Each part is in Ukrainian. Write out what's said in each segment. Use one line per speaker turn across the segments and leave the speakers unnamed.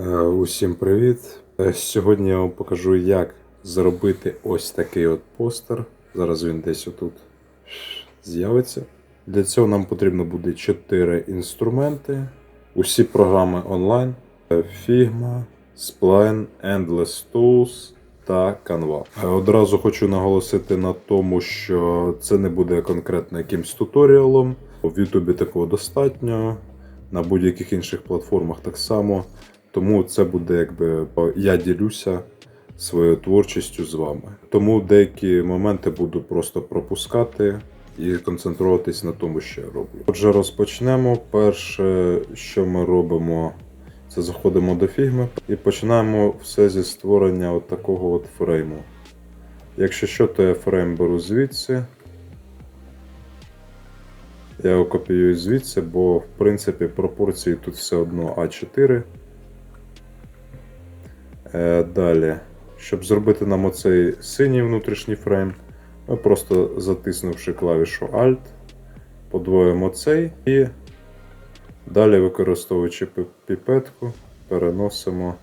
Е, Усім привіт! Е, Сьогодні я вам покажу, як зробити ось такий от постер. Зараз він десь отут з'явиться. Для цього нам потрібно буде 4 інструменти. Усі програми онлайн: Е, Figma, Spline, Endless Tools та Canva. Одразу хочу наголосити на тому, що це не буде конкретно якимсь туторіалом. В Ютубі такого достатньо, на будь-яких інших платформах так само. Тому це буде якби я ділюся своєю творчістю з вами. Тому деякі моменти буду просто пропускати і концентруватись на тому, що я роблю. Отже, розпочнемо. Перше, що ми робимо, це заходимо до фігми і починаємо все зі створення от такого от фрейму. Якщо що, то я фрейм беру звідси. Я його копіюю звідси, бо в принципі пропорції тут все одно А4. Е, Далі, щоб зробити нам оцей синій внутрішній фрейм, ми просто затиснувши клавішу Alt, подвоїмо цей і далі, використовуючи піпетку, переносимо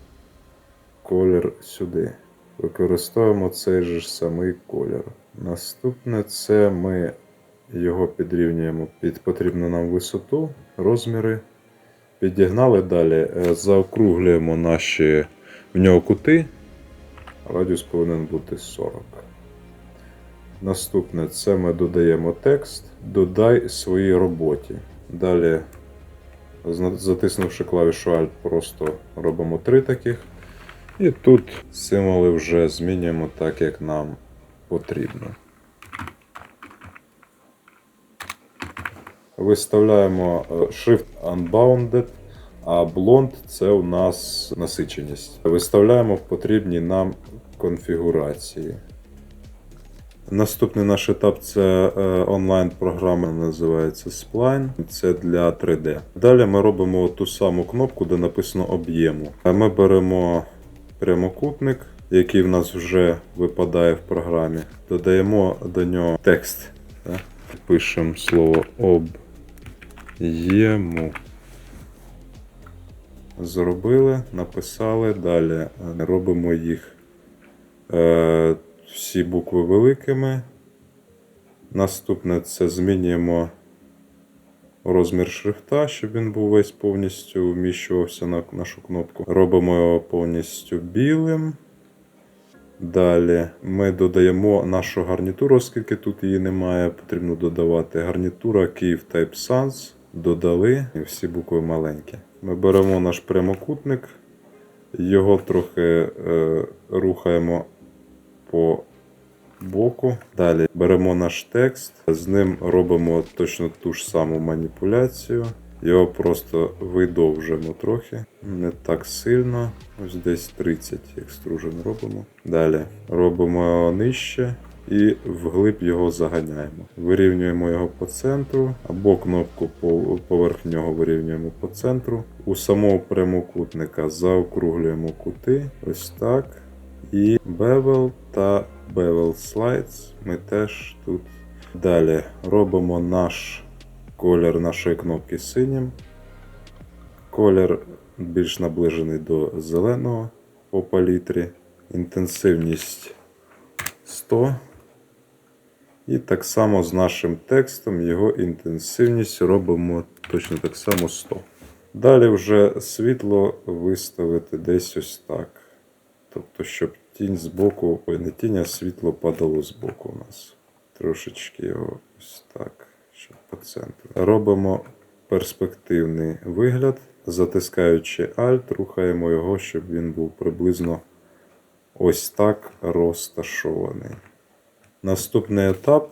колір сюди. Використовуємо цей же ж самий колір. Наступне це ми його підрівнюємо під потрібну нам висоту, розміри. Підігнали далі, е, заокруглюємо наші в нього кути. Радіус повинен бути 40. Наступне це ми додаємо текст. Додай своїй роботі. Далі, затиснувши клавішу Alt, просто робимо три таких. І тут символи вже змінюємо так, як нам потрібно. Виставляємо е, шрифт Unbounded, а блонд це у нас насиченість. Виставляємо в потрібній нам конфігурації. Наступний наш етап це е, онлайн-програма, називається Spline. Це для 3D. Далі ми робимо ту саму кнопку, де написано об'єму. А Ми беремо прямокутник, який в нас вже випадає в програмі. Додаємо до нього текст. Пишемо слово об'єму. Зробили, написали. Далі е, робимо їх е, всі букви великими. Наступне це змінюємо розмір шрифта, щоб він був весь повністю вміщувався на нашу кнопку. Робимо його повністю білим. Далі ми додаємо нашу гарнітуру, оскільки тут її немає, потрібно додавати. Гарнітура Київ Type Sans. Додали і всі букви маленькі. Ми беремо наш прямокутник, його трохи е, рухаємо по боку. Далі беремо наш текст, з ним робимо точно ту ж саму маніпуляцію. Його просто видовжимо трохи, не так сильно. Ось десь 30 екстружен робимо. Далі робимо нижче і вглиб його заганяємо. Вирівнюємо його по центру, або кнопку по- поверх нього вирівнюємо по центру. У самого прямокутника заокруглюємо кути. Ось так. І bevel та bevel slides ми теж тут. Далі робимо наш колір нашої кнопки синім. Колір більш наближений до зеленого по палітрі. Інтенсивність 100. І так само з нашим текстом його інтенсивність робимо точно так само 100. Далі вже світло виставити десь ось так. Тобто, щоб тінь з боку, ой, не тінь, а світло падало з боку у нас. Трошечки його ось так, щоб по центру. Робимо перспективний вигляд, затискаючи Alt, рухаємо його, щоб він був приблизно ось так розташований. Наступний етап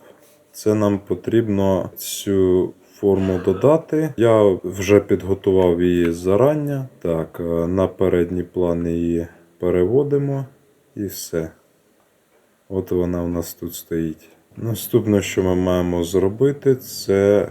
це нам потрібно цю форму додати. Я вже підготував її зарання. Так, е, на передній план її переводимо і все. От вона у нас тут стоїть. Наступне, що ми маємо зробити, це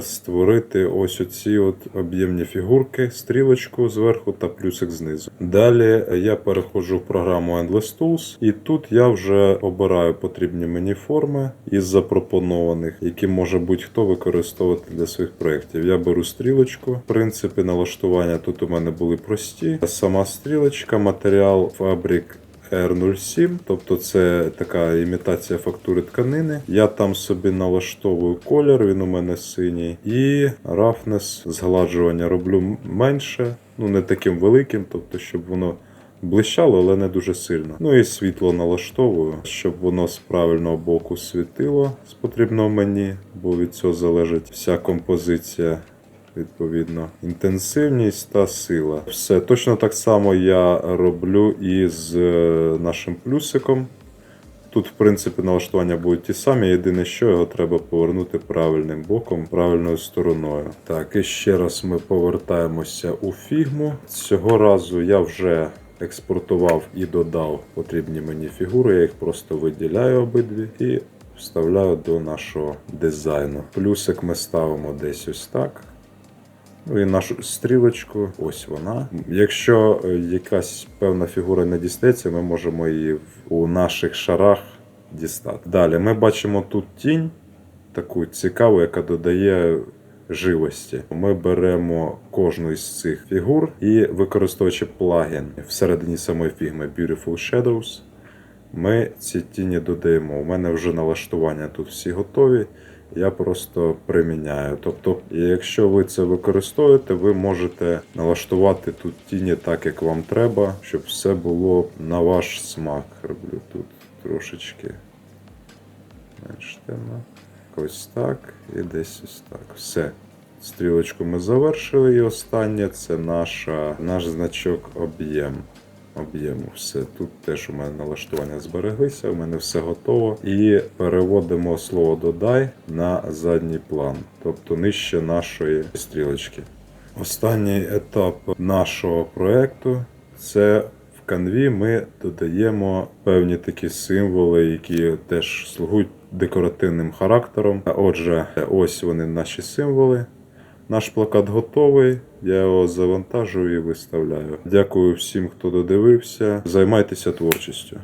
створити ось оці от об'ємні фігурки, стрілочку зверху та плюсик знизу. Далі я переходжу в програму Endless Tools, і тут я вже обираю потрібні мені форми із запропонованих, які може будь-хто використовувати для своїх проєктів. Я беру стрілочку. Принципи налаштування тут у мене були прості. Сама стрілочка, матеріал фабрик. R07, тобто це така імітація фактури тканини. Я там собі налаштовую колір, він у мене синій. І roughness, згладжування роблю менше, ну не таким великим, тобто, щоб воно блищало, але не дуже сильно. Ну і світло налаштовую, щоб воно з правильного боку світило з потрібного мені, бо від цього залежить вся композиція відповідно, інтенсивність та сила. Все точно так само я роблю і з е, нашим плюсиком. Тут, в принципі, налаштування будуть ті самі. Єдине, що його треба повернути правильним боком, правильною стороною. Так, і ще раз ми повертаємося у фігму. Цього разу я вже експортував і додав потрібні мені фігури. Я їх просто виділяю обидві і вставляю до нашого дизайну. Плюсик ми ставимо десь ось так. І нашу стрілочку, ось вона. Якщо е, якась певна фігура не дістається, ми можемо її у наших шарах дістати. Далі ми бачимо тут тінь, таку цікаву, яка додає живості. Ми беремо кожну із цих фігур і використовуючи плагін всередині самої фігми Beautiful Shadows, ми ці тіні додаємо. У мене вже налаштування тут всі готові. Я просто приміняю. Тобто, якщо ви це використовуєте, ви можете налаштувати тут тіні так, як вам треба, щоб все було на ваш смак. Роблю тут трошечки менш темно. Ось так і десь ось так. Все. Стрілочку ми завершили. І останнє це наша, наш значок об'єм. Об'єму все. Тут теж у мене налаштування збереглися, у мене все готово. І переводимо слово додай на задній план, тобто нижче нашої стрілочки. Останній етап нашого проекту це в канві ми додаємо певні такі символи, які теж слугують декоративним характером. Отже, ось вони наші символи. Наш плакат готовий. Я його завантажую і виставляю. Дякую всім, хто додивився. Займайтеся творчістю.